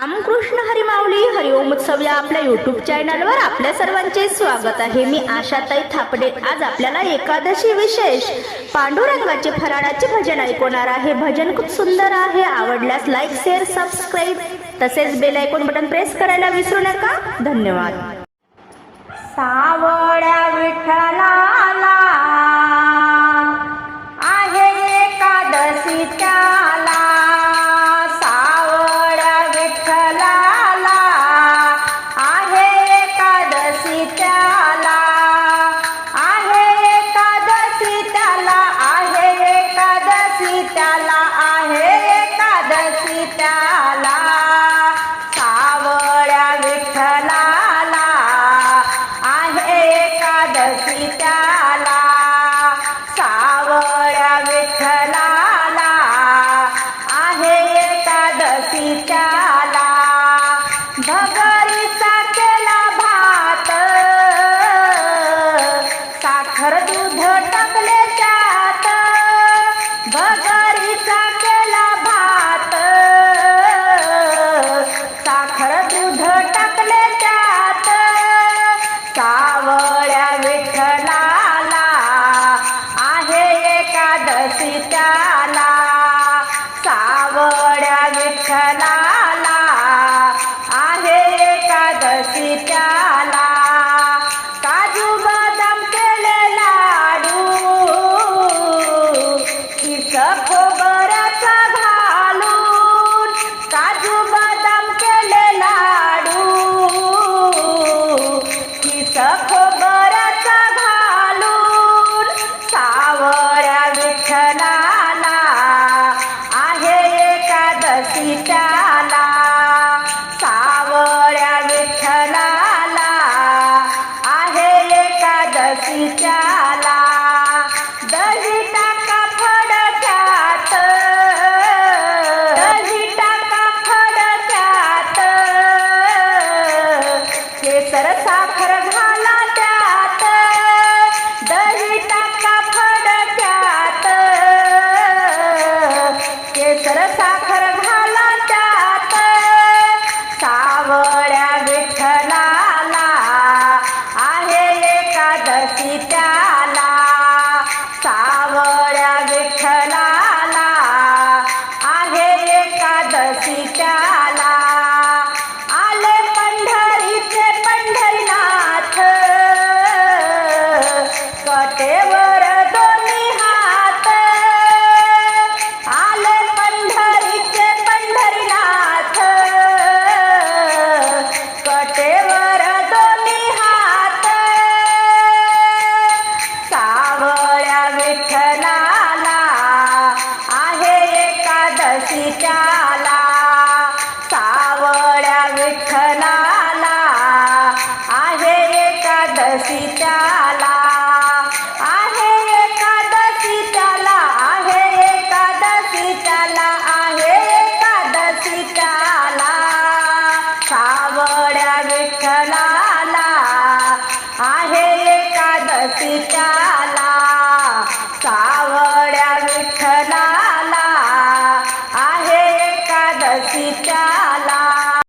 रामकृष्ण हरिमावली हरिओम उत्सव या आपल्या युट्यूब चॅनलवर आपल्या सर्वांचे स्वागत आहे. मी आशाताई थापडे. आज आपल्याला एकादशी विशेष पांडुरंगाचे फराळाचे भजन ऐकवणार आहे. भजन खूप सुंदर आहे. आवडल्यास लाईक शेअर सबस्क्राईब तसेच बेल ऐकून बटन प्रेस करायला विसरू नका. धन्यवाद. सावळ्या एकादशी एकादशी सावड्या सावळ्या विठ्ठलाला. आहे एकादशी त्या बसी त्याला सावळ्या विठ्ठलाला आहे एकादशी त्याला. आले पंढरीचे पंढरीनाथ कटे विचाला सावळ्या विठ्ठलाला आहे एकादशी त्याला आहे एकादशी त्याला आहे एकादशी त्याला आहे एकादशी त्याला. सावळ्या विठ्ठलाला आहे एकादशी त्याला. सावळ्या विठ्ठला